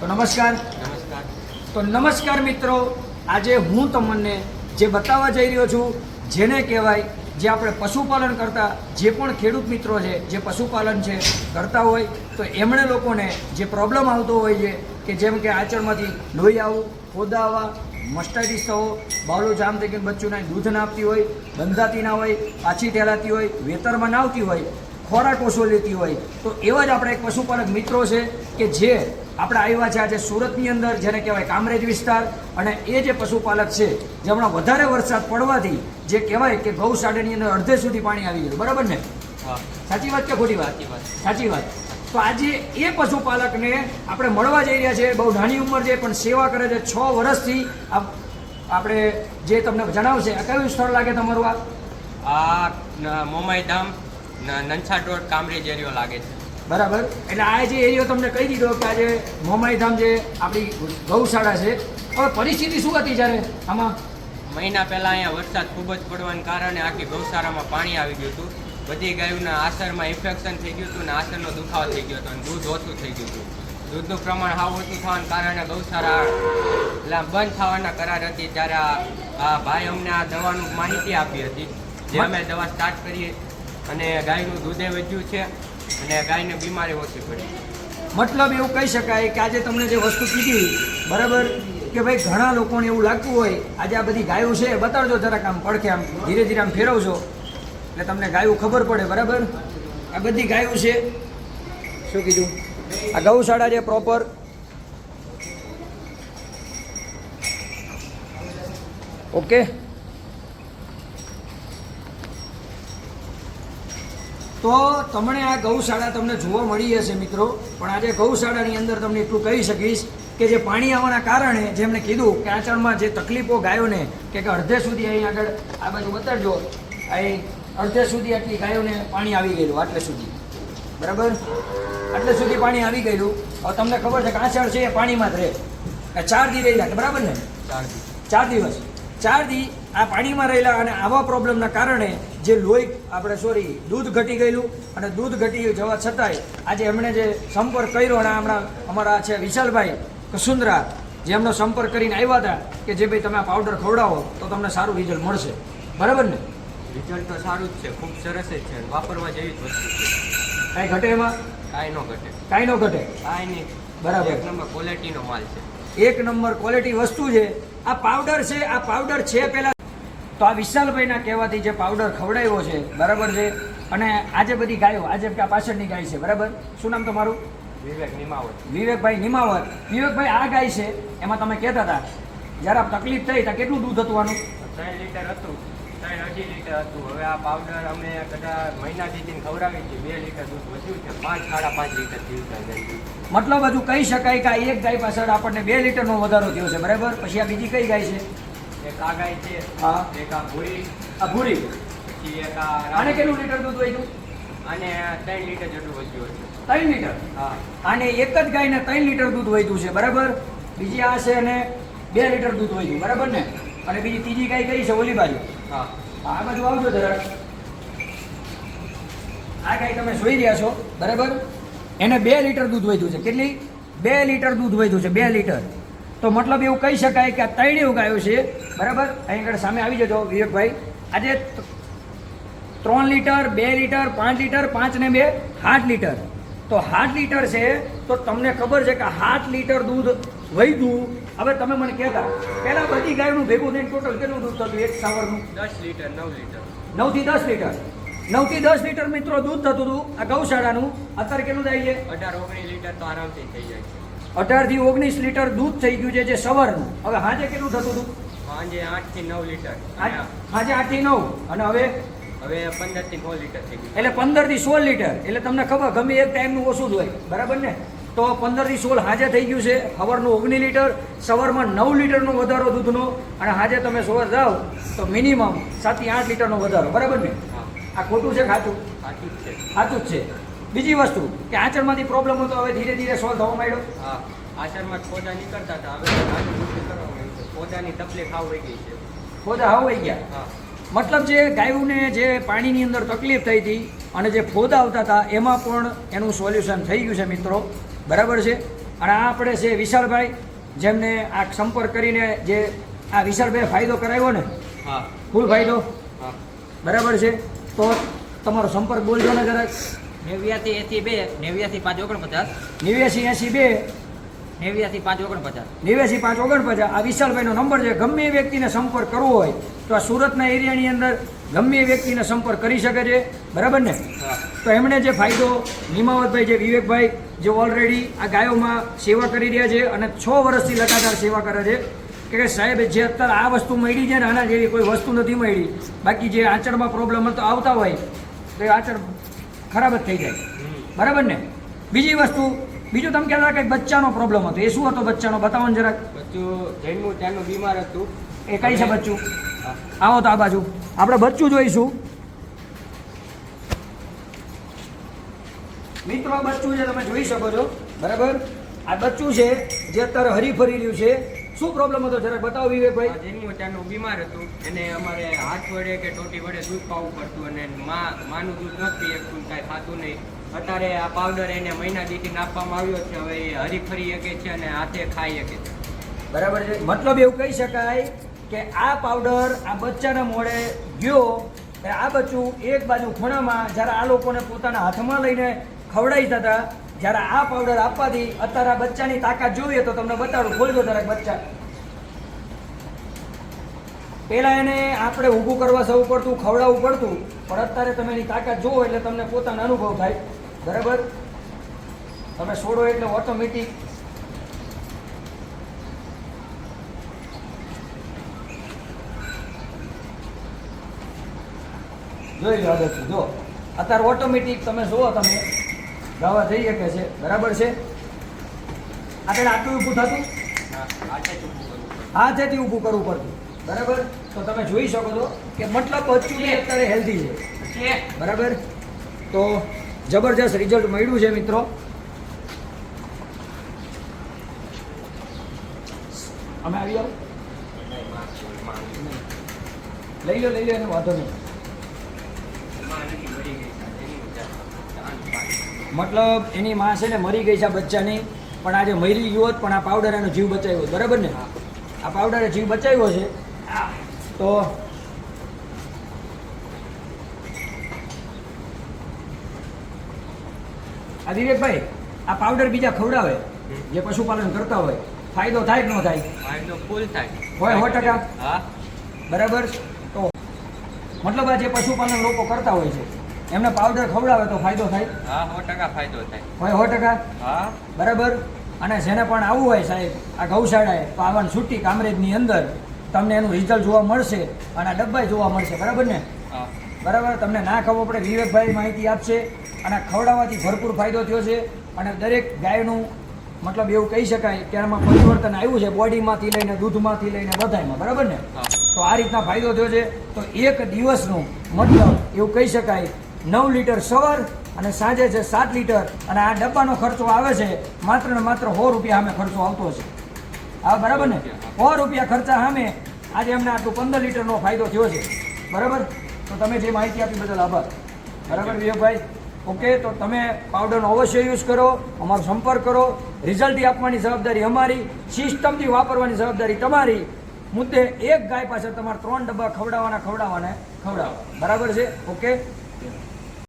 તો નમસ્કાર. નમસ્કાર. તો નમસ્કાર મિત્રો આજે હું તમને જે બતાવવા જઈ રહ્યો છું જેને કહેવાય જે આપણે પશુપાલન કરતા જે પણ ખેડૂત મિત્રો છે જે પશુપાલન છે કરતા હોય તો એમણે લોકોને જે પ્રોબ્લેમ આવતો હોય છે કે જેમ કે આચરણમાંથી લોહી આવવું ખોદા આવવા મસ્ટાઇટિસ થવો બાવલો જામ થઈ ગયું બચ્ચુંના દૂધ ના આપતી હોય બંધાતી ના હોય પાછી ઠેલાતી હોય વેતરમાં ના આવતી હોય ખોરાક ઓછો લેતી હોય તો એવા જ આપણે એક પશુપાલક મિત્રો છે કે જે આપણે આવ્યા છે આજે સુરતની અંદર જેને કહેવાય કામરેજ વિસ્તાર અને એ જે પશુપાલક છે જે હમણાં વધારે વરસાદ પડવાથી જે કહેવાય કે ગૌશાળાની અંદર અડધે સુધી પાણી આવી ગયું. બરાબર ને? હા. સાચી વાત કે ખોટી વાત? સાચી વાત. સાચી વાત. તો આજે એ પશુપાલકને આપણે મળવા જઈ રહ્યા છે બહુ નાની ઉંમર છે પણ સેવા કરે છે. છ વર્ષથી આ- આપણે જે તમને જણાવશે આ કયું સ્થળ લાગે તમારું આ? મોમાઈ ધામ ન- નનસાડ કામરેજ એરિયો લાગે છે. બરાબર? એટલે આ જે એરિયો તમને કહી દીધો કે આજે મોમાઈધામ જે આપણી ગૌશાળા છે હવે પરિસ્થિતિ શું હતી જ્યારે આમાં? મહિના પહેલા અહીંયા વરસાદ ખૂબ જ પડવાને કારણે આખી ગૌશાળામાં પાણી આવી ગયું હતું. બધી ગાયોના આસરમાં ઇન્ફેક્શન થઈ ગયું હતું અને આસરનો દુખાવો થઈ ગયો હતો અને દૂધ ઓછું થઈ ગયું હતું. દૂધનું પ્રમાણ હાવ ઓછું થવાને કારણે ગૌશાળા એટલે બંધ થવાના કરાર હતી ત્યારે આ- ભાઈ અમને આ દવાનું માહિતી આપી હતી. જે અમે દવા સ્ટાર્ટ કરીએ અને ગાયનું દૂધે વધ્યું છે. અને ગાયને બીમારી ઓછી પડી. મતલબ એવું કહી શકાય કે આજે તમને જે વસ્તુ કીધી, બરાબર? કે ભાઈ ઘણા લોકોને એવું લાગતું હોય, આજે આ બધી ગાયો છે, બતાડજો જરાક આમ પડખે આમ, ધીરે ધીરે આમ ફેરવજો. એટલે તમને ગાયું ખબર પડે, બરાબર? આ બધી ગાયો છે. શું કીધું? આ ગૌશાળા છે પ્રોપર ઓકે તો તમને આ ગૌશાળા તમને જોવા મળી હશે મિત્રો. પણ આજે ગૌશાળાની અંદર તમને એટલું કહી શકીશ કે જે પાણી આવવાના કારણે જેમણે કીધું કે આચરણમાં જે તકલીફો ગાયોને કે કે અડધે સુધી અહીં આગળ આ બાજુ બતાડજો અહીં અડધે સુધી આટલી ગાયોને પાણી આવી ગયેલું આટલે સુધી. બરાબર? આટલે સુધી પાણી આવી ગયેલું. હવે તમને ખબર છે કે આચરણ છે એ પાણીમાં જ રહે. ચાર દી રહેલા બરાબર ને? ચાર દિવસ. ચાર દી આ પાણીમાં રહેલા અને આવા પ્રોબ્લેમના કારણે જે લોહી આપણે સોરી દૂધ ઘટી ગયેલું અને દૂધ ઘટી જવા છતાંય આજે એમણે જે સંપર્ક કર્યો અને હમણાં અમારા છે વિશાલભાઈ કસુંદરા જે એમનો સંપર્ક કરીને આવ્યા હતા કે જે ભાઈ તમે આ પાવડર ખવડાવો તો તમને સારું રિઝલ્ટ મળશે. બરાબર ને? રિઝલ્ટ તો સારું જ છે ખૂબ સરસ જ છે વાપરવા જેવી જ વસ્તુ છે. કાંઈ ઘટે એમાં? કાંઈ ન ઘટે. કાંઈ ન ઘટે? કાંઈ નહીં. બરાબર. એક નંબર ક્વોલિટીનો માલ છે. એક નંબર ક્વોલિટી વસ્તુ છે. આ પાવડર છે આ પાવડર છે પહેલાં તો આ વિશાલભાઈના કહેવાથી જે પાવડર ખવડાવ્યો છે બરાબર છે? અને આજે બધી ગાયો આજે આ પાછળની ગાય છે બરાબર? શું નામ તમારું? વિવેક નિમાવત. વિવેકભાઈ નિમાવત. વિવેકભાઈ આ ગાય છે એમાં તમે કહેતા હતા જ્યારે તકલીફ થઈ ત્યાં કેટલું દૂધ હતું આનું? ત્રણ લીટર હતું. ત્રણ અઢી લીટર હતું. હવે આ પાવડર અમે કદાચ મહિના દીધીને ખવડાવી છે બે લીટર દૂધ વધ્યું છે. પાંચ સાડા પાંચ લીટર થયું મતલબ હજુ કહી શકાય કે આ એક ગાય પાછળ આપણને બે લીટરનો વધારો થયો છે બરાબર? પછી આ બીજી કઈ ગાય છે? એક આ ગાય છે હા. એક આ ભૂરી. આ ભૂરી. પછી એક આ આને કેટલું લીટર દૂધ વધ્યું? અને ત્રણ લીટર જેટલું વધ્યું છે ત્રણ લીટર? હા. અને એક જ ગાયને ત્રણ લીટર દૂધ વધ્યું છે બરાબર? બીજી આ છે અને બે લીટર દૂધ વધ્યું બરાબર ને? અને બીજી ત્રીજી ગાય કઈ છે? ઓલી બાજુ. હા. આ બાજુ આવજો જરાક. આ ગાય તમે જોઈ રહ્યા છો, બરાબર? એને બે લીટર દૂધ વધ્યું છે. કેટલી? બે લીટર દૂધ વધ્યું છે, બે લીટર. તો મતલબ એવું કહી શકાય કે આ ત્રણેય ગાયો છે, બરાબર? અહીં આગળ સામે આવી જજો, વિવેકભાઈ. આજે ત્રણ લીટર, બે લીટર, પાંચ લીટર, પાંચ ને બે આઠ લીટર. તો આઠ લીટર છે, તો તમને ખબર છે કે આઠ લીટર દૂધ વધ્યું હવે તમે મને કહેતા પહેલા બધી ગાયનું ભેગું થઈને ટોટલ કેટલું દૂધ થતું? એક સાવરનું? દસ લીટર નવ લીટર. નવથી દસ લીટર. નવથી દસ લીટર મિત્રો દૂધ થતું હતું આ ગૌશાળાનું. અત્યારે કેટલું થાય છે? અઢાર ઓગણીસ લીટર તો આરામથી થઈ જાય છે. અઢારથી ઓગણીસ લીટર દૂધ થઈ ગયું છે જે સવારનું. હવે હાજે કેટલું થતું હતું? સાંજે આઠથી નવ લીટર. હાજે આઠથી નવ. અને હવે? હવે પંદરથી નવ લીટર થઈ ગયું. એટલે પંદરથી સોળ લીટર. એટલે તમને ખબર ગમે એક ટાઈમનું ઓછું જ હોય. બરાબર ને? તો પંદરથી સોળ હાજે થઈ ગયું છે. સવારનું ઓગણી લીટર સવારમાં નવ લીટરનો વધારો દૂધનો. અને હાજે તમે સવાર જાઓ તો મિનિમમ સાતથી આઠ લીટરનો વધારો. બરાબર ને? આ ખોટું છે ખાતું સાચું જ છે. સાચું જ છે. બીજી વસ્તુ કે આચરમાંથી પ્રોબ્લેમ હતો હવે ધીરે ધીરે સોલ્વ થવા માંડ્યો. આચરમાં પોતા નીકળતા હતા. હવે પોતાની તકલીફ આવ વહી ગઈ છે. ખોદા હવાઈ ગયા. હા. મતલબ જે ગાયોને જે પાણીની અંદર તકલીફ થઈ હતી અને જે ફોદા આવતા હતા એમાં પણ એનું સોલ્યુશન થઈ ગયું છે મિત્રો. બરાબર છે? અને આ આપણે છે વિશાલભાઈ જેમને આ સંપર્ક કરીને જે આ વિશાલભાઈ ફાયદો કરાવ્યો ને? હા. ફૂલ ફાયદો? હા. બરાબર છે? તો તમારો સંપર્ક બોલજો ને જરાક. નેવ્યાથી એસી બે નેવ્યાથી પાંચ ઓગણપચાસ. નેવ્યાસી એંસી બે. નેવ્યાથી પાંચ ઓગણપચાસ. નેવ્યાસી પાંચ ઓગણપચાસ. આ વિશાલભાઈનો નંબર છે. ગમે એ વ્યક્તિને સંપર્ક કરવો હોય તો આ સુરતના એરિયાની અંદર ગમે એ વ્યક્તિને સંપર્ક કરી શકે છે. બરાબર ને? હા. તો એમણે જે ફાયદો નિમાવતભાઈ જે વિવેકભાઈ જે ઓલરેડી આ ગાયોમાં સેવા કરી રહ્યા છે અને છ વર્ષથી લગાતાર સેવા કરે છે કે સાહેબ જે અત્યારે આ વસ્તુ મળી છે ને આના જેવી કોઈ વસ્તુ નથી મળી બાકી જે આંચળમાં પ્રોબ્લેમ હતો આવતા હોય તો એ આંચળ ખરાબ જ થઈ જાય. બરાબર ને? બીજી વસ્તુ બીજું તમે કહેતા કંઈક બચ્ચાનો પ્રોબ્લેમ હતો. એ શું હતો બચ્ચાનો? બતાવો ને જરાક. બચ્ચું જન્મું ત્યાંનું બીમાર હતું. એ કઈ છે બચ્ચું? આવો તો આ બાજુ. આપણે બચ્ચું જોઈશું. મિત્રો આ બચ્ચું છે તમે જોઈ શકો છો. બરાબર? આ બચ્ચું છે જે અત્યારે હરી ફરી રહ્યું છે. શું પ્રોબ્લેમ હતો? જરાક બતાવો વિવેકભાઈ. જેની ત્યાંનું બીમાર હતું. એને અમારે હાથ વડે કે ટોટી વડે દૂધ પાવું પડતું અને મા માનું દૂધ નથી એકદમ કાંઈ ખાતું નહીં. અત્યારે આ પાવડર એને મહિના દીથી નાખવામાં આવ્યો છે. હવે એ હરી ફરી શકે છે અને હાથે ખાઈ શકે છે. બરાબર છે. મતલબ એવું કહી શકાય કે આ પાવડર આ બચ્ચાના મોડે ગયો. આ બચ્ચું એક બાજુ ખૂણામાં જ્યારે આ લોકોને પોતાના હાથમાં લઈને ખવડાવતા હતા જ્યારે આ પાવડર આપવાથી અત્યારે બચ્ચાની તાકાત જોઈએ તો તમને બતાડું. ખોલજો જરાક બચ્ચા. પહેલાં એને આપણે ઊભું કરવા સૌ પડતું, ખવડાવવું પડતું. પણ અત્યારે તમે એની તાકાત જુઓ એટલે તમને પોતાનો અનુભવ થાય. બરાબર? તમે છોડો એટલે ઓટોમેટિક જોઈ લો આગળથી, જો. અત્યારે ઓટોમેટિક તમે જુઓ તમે. દવા થઈ શકે છે. બરાબર છે? આપણે આટલું ઊભું થતું? હા, હાથે જ ઊભું કરવું હાથેથી ઊભું કરવું પડતું. બરાબર? તો તમે જોઈ શકો છો કે મતલબ બચ્ચું અત્યારે હેલ્ધી છે. છે. બરાબર? તો જબરજસ્ત રિઝલ્ટ મળ્યું છે મિત્રો. અમે આવી જાઓ. લઈ લો લઈ લો એનો વાંધો નહીં માં નથી મરી ગઈ છે. જન્મું ત્યાં. ચાંદ પાડી. મતલબ એની માં છે ને મરી ગઈ છે આ બચ્ચાની પણ આજે મરી ગયો પણ આ પાવડર એનો જીવ બચાવ્યો બરાબર ને? આ પાવડરે જીવ બચાવ્યો છે. તો આ વિવેકભાઈ આ પાવડર બીજા ખવડાવે જે પશુપાલન કરતા હોય. ફાયદો થાય કે ન થાય? ફાયદો ફૂલ થાય. હોય સો ટકા? હા. બરાબર? તો મતલબ આ જે પશુપાલન લોકો કરતા હોય છે એમને પાવડર ખવડાવે તો ફાયદો થાય. હા સો ટકા ફાયદો થાય. હોય સો ટકા? હા. બરાબર? અને જેને પણ આવવું હોય સાહેબ આ ગૌશાળાએ આવવાનું છૂટી કામરેજની અંદર તમને એનું રિઝલ્ટ જોવા મળશે અને આ ડબ્બાઈ જોવા મળશે બરાબર ને? બરાબર? તમને ના ખબર પડે વિવેકભાઈ માહિતી આપશે અને ખવડાવવાથી ભરપૂર ફાયદો થયો છે અને દરેક ગાયનું મતલબ એવું કહી શકાય કે આમાં પરિવર્તન આવ્યું છે બોડીમાંથી લઈને દૂધમાંથી લઈને બધાયમાં બરાબર ને? તો આ રીતના ફાયદો થયો છે. તો એક દિવસનું મતલબ એવું કહી શકાય નવ લીટર સવાર અને સાંજે છે સાત લીટર. અને આ ડબ્બાનો ખર્ચો આવે છે માત્ર ને માત્ર સો રૂપિયા સામે ખર્ચો આવતો છે. હા બરાબર ને? સો રૂપિયા ખર્ચા સામે આજે અમને આટલું પંદર લીટરનો ફાયદો થયો છે. બરાબર? તો તમે જે માહિતી આપી બદલ આભાર. બરાબર વિવેકભાઈ? ઓકે તો તમે પાવડરનો અવશ્ય યુઝ કરો અમારો સંપર્ક કરો. રિઝલ્ટથી આપવાની જવાબદારી અમારી સિસ્ટમથી વાપરવાની જવાબદારી તમારી. મુદ્દે એક ગાય પાછળ તમારે ત્રણ ડબ્બા ખવડાવવાના ખવડાવવાના ખવડાવવા બરાબર છે? ઓકે?